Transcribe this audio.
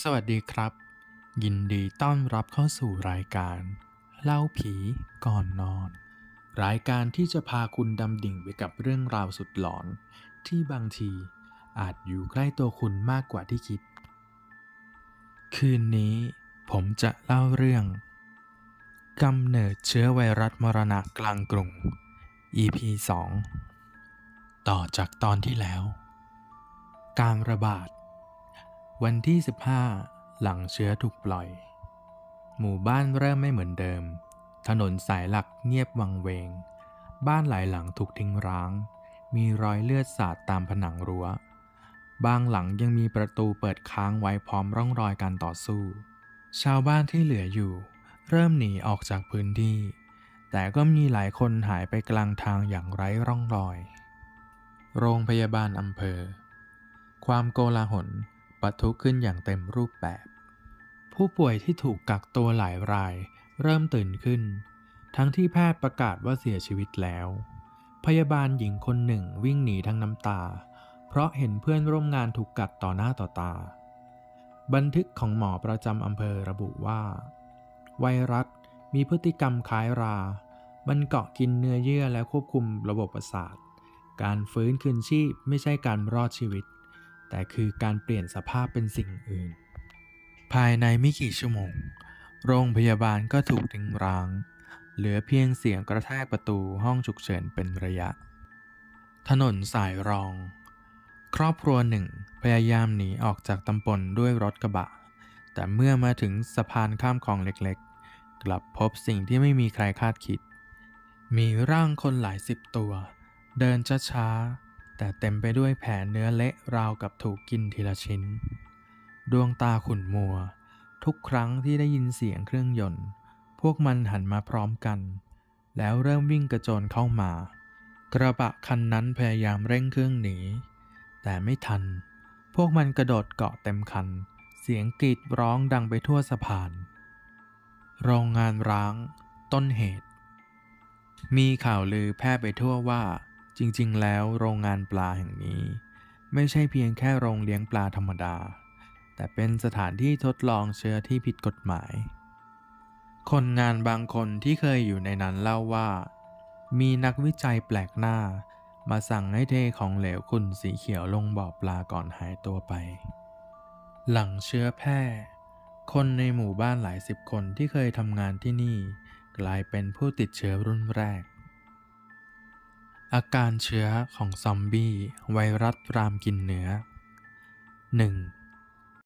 สวัสดีครับ ยินดีต้อนรับเข้าสู่รายการ เล่าผีก่อนนอน รายการที่จะพาคุณดำดิ่งไปกับเรื่องราวสุดหลอน ที่บางทีอาจอยู่ใกล้ตัวคุณมากกว่าที่คิด คืนนี้ผมจะเล่าเรื่องกำเนิดเชื้อไวรัสมรณะกลางกรุง EP 2 ต่อจากตอนที่แล้ว การระบาด วันที่ 15 หลังเชื้อถูกปล่อย หมู่บ้านเริ่มไม่เหมือนเดิม ถนนสายหลักเงียบวังเวง บ้านหลายหลังถูกทิ้งร้าง มีรอยเลือดสาดตามผนังรั้ว บางหลังยังมีประตูเปิดค้างไว้พร้อมร่องรอยการต่อสู้ ชาวบ้านที่เหลืออยู่ เริ่มหนีออกจากพื้นที่ แต่ก็มีหลายคนหายไปกลางทางอย่างไร้ร่องรอย โรงพยาบาลอำเภอ ความโกลาหล ปะทุขึ้นอย่างเต็มรูปแบบ ผู้ป่วยที่ถูกกักตัวหลายรายเริ่มตื่นขึ้น ทั้งที่แพทย์ประกาศว่าเสียชีวิตแล้ว พยาบาลหญิงคนหนึ่งวิ่งหนีทั้งน้ำตา เพราะเห็นเพื่อนร่วมงานถูกกัดต่อหน้าต่อตา บันทึกของหมอประจำอำเภอระบุว่า ไวรัสมีพฤติกรรมคล้ายรา มันเกาะกินเนื้อเยื่อและควบคุมระบบประสาท การฟื้นคืนชีพไม่ใช่การรอดชีวิต แต่คือการเปลี่ยนสภาพเป็นสิ่งอื่น ภายในไม่กี่ชั่วโมง โรงพยาบาลก็ถูกทิ้งร้าง เหลือเพียงเสียงกระแทกประตูห้องฉุกเฉินเป็นระยะ ถนนสายรอง ครอบครัวหนึ่งพยายามหนีออกจากตำบลด้วยรถกระบะ แต่เมื่อมาถึงสะพานข้ามคลองเล็กๆ กลับพบสิ่งที่ไม่มีใครคาดคิด มีร่างคนหลายสิบตัว เดินช้าๆ แต่เต็มไปด้วยแผลเนื้อเละราวกับถูกกินทีละชิ้น ดวงตาขุ่นมัว ทุกครั้งที่ได้ยินเสียงเครื่องยนต์ พวกมันหันมาพร้อมกัน แล้วเริ่มวิ่งกระโจนเข้ามา กระบะคันนั้นพยายามเร่งเครื่องหนี แต่ไม่ทัน พวกมันกระโดดเกาะเต็มคัน เสียงกรีดร้องดังไปทั่วสะพาน โรงงานร้าง ต้นเหตุ มีข่าวลือแพร่ไปทั่วว่า จริงๆ แล้วโรงงานปลาแห่งนี้ ไม่ใช่เพียงแค่โรงเลี้ยงปลาธรรมดา แต่เป็นสถานที่ทดลองเชื้อที่ผิดกฎหมาย คนงานบางคนที่เคยอยู่ในนั้นเล่าว่า มีนักวิจัยแปลกหน้า มาสั่งให้เทของเหลวขุ่นสีเขียวลงบ่อปลาก่อนหายตัวไป หลังเชื้อแพร่ คนในหมู่บ้านหลายสิบคนที่เคยทำงานที่นี่ กลายเป็นผู้ติดเชื้อรุ่นแรก อาการเชื้อของซอมบี้ไวรัสรามกินเนื้อ 1.